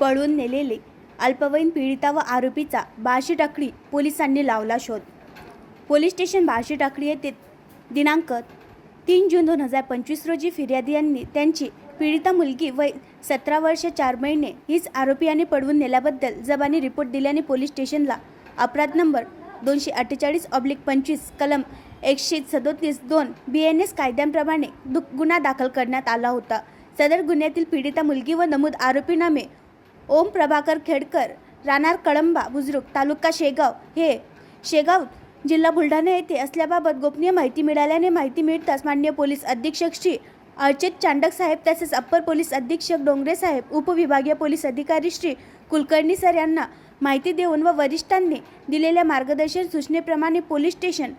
पळून नेलेले अल्पवयीन पीडिता व आरोपीचा बार्शी टाकळी पोलिसांनी लावला शोध. पोलीस स्टेशन बार्शी टाकळी येथे दिनांक तीन जून दोन हजार पंचवीस रोजी फिर्यादी यांनी त्यांची पीडिता मुलगी वय सतरा वर्ष चार महिने हीच आरोपी पडवून पळवून नेल्याबद्दल जबानी रिपोर्ट दिल्याने पोलीस स्टेशनला अपराध नंबर दोनशे अठ्ठेचाळीस ऑब्लिक पंचवीस कलम एकशे सदोतीस दोन बी एन एस कायद्यांप्रमाणे दु गुन्हा दाखल करण्यात आला होता. सदर गुन्ह्यातील पीडिता मुलगी व नमूद आरोपी नामे ओम प्रभाकर खेडकर राहणार कळंबा बुजुर्ग तालुका शेगाव हे शेगाव जिल्हा बुलढाणा येथे असल्याबाबत गोपनीय माहिती मिळाल्याने माहिती मिळताच मान्य पोलीस अधीक्षक श्री अर्चित चांडक साहेब तसेच अप्पर पोलीस अधीक्षक डोंगरे साहेब उपविभागीय पोलीस अधिकारी श्री कुलकर्णी सर यांना माहिती देऊन व वरिष्ठांनी दिलेल्या मार्गदर्शन सूचनेप्रमाणे पोलीस स्टेशन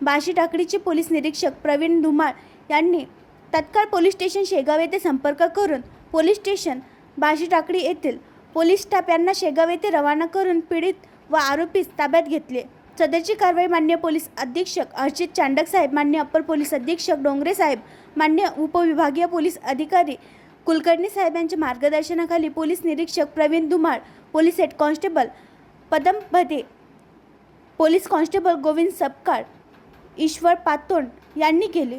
बाशी टाकडीचे पोलीस निरीक्षक प्रवीण धुमाळ यांनी तत्काळ पोलीस स्टेशन शेगाव येथे संपर्क करून पोलीस स्टेशन बाशी टाकडी येथील पोलीस स्टाफ यांना शेगाव येथे रवाना करून पीडित व आरोपीस ताब्यात घेतले. सदरची कारवाई मान्य पोलीस अधीक्षक अर्चित चांडक साहेब मान्य अप्पर पोलीस अधीक्षक डोंगरे साहेब मान्य उपविभागीय पोलीस अधिकारी कुलकर्णी साहेब यांच्या मार्गदर्शनाखाली पोलीस निरीक्षक Praveen Dhumal police head constable Padam Bhade police constable Govind Sapkal Ishwar Patond यांनी केले.